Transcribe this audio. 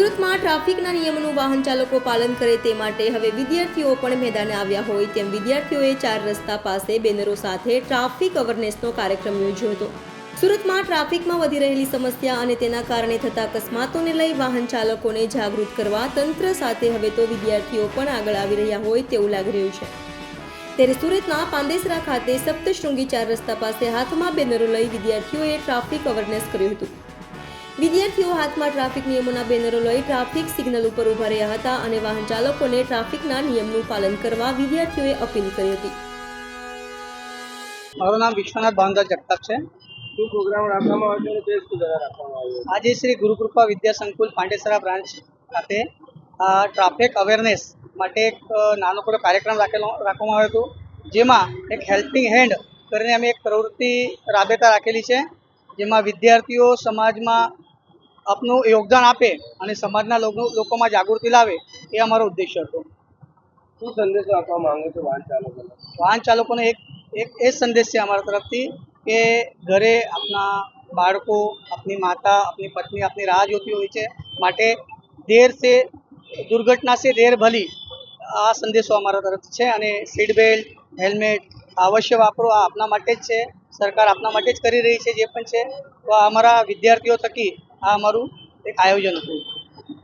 સુરતમાં ટ્રાફિકના નિયમોનું વાહન ચાલકો પાલન કરે તે માટે હવે વિદ્યાર્થીઓ પણ મેદાને આવ્યા હોય તેમ વિદ્યાર્થીઓએ ચાર રસ્તા પાસે બેનરો સાથે ટ્રાફિક અવેરનેસનો કાર્યક્રમ યોજ્યો હતો. સુરતમાં ટ્રાફિકમાં વધી રહેલી સમસ્યા અને તેના કારણે થતા અકસ્માતોને લઈ વાહન ચાલકોને જાગૃત કરવા તંત્ર સાથે હવે તો વિદ્યાર્થીઓ પણ આગળ આવી રહ્યા હોય તેવું લાગી રહ્યું છે. ત્યારે સુરતના પાંદેસરા ખાતે સપ્તશૃંગી ચાર રસ્તા પાસે હાથમાં બેનરો લઈ વિદ્યાર્થીઓએ ટ્રાફિક અવેરનેસ કર્યું હતું. વિદ્યાર્થીઓ હાથમાં ટ્રાફિક નિયમોના બેનરો લઈ ટ્રાફિક સિગ્નલ ઉપર ઊભા રહ્યા હતા અને વાહન ચાલકોને ટ્રાફિકના નિયમનું પાલન કરવા વિદ્યાર્થીઓએ અપીલ કરી હતી. મારું નામ વિશ્વનાથ ભાવનદાસ જગતાપ છે. શું પ્રોગ્રામ રાખવામાં આવ્યો અને કઈ સ્કૂલ દ્વારા રાખવામાં આવ્યો આજે શ્રી ગુરુકૃપા વિદ્યા સંકુલ પાંડેસરા બ્રાન્ચ ખાતે આ ટ્રાફિક અવેરનેસ માટે એક નાનકડો કાર્યક્રમ રાખેલો રાખવામાં આવ્યો હતો જેમાં એક હેલ્પિંગ હેન્ડ કરીને અમે એક પ્રવૃત્તિ રાબેતા રાખેલી છે. જેમાં વિદ્યાર્થીઓ સમાજમાં આપનું યોગદાન આપે અને સમાજના લોકો લોકોમાં જાગૃતિ લાવે એ અમારો ઉદ્દેશ્ય હતો. શું સંદેશો આપવા માંગો છો વાહન ચાલકોને? વાહન ચાલકોને એક એક એ સંદેશ છે અમારા તરફથી કે ઘરે આપના બાળકો આપની માતા આપની પત્ની આપની રાહ જોતી હોય છે માટે દેર સે દુર્ઘટના સે દેર ભલી આ સંદેશો અમારા તરફથી છે અને સીટ બેલ્ટ હેલ્મેટ અવશ્ય વાપરો, આ આપના માટે જ છે. સરકાર આપના માટે જ કરી રહી છે જે પણ છે. તો અમારા વિદ્યાર્થીઓ થકી આ અમારું એક આયોજન હતું.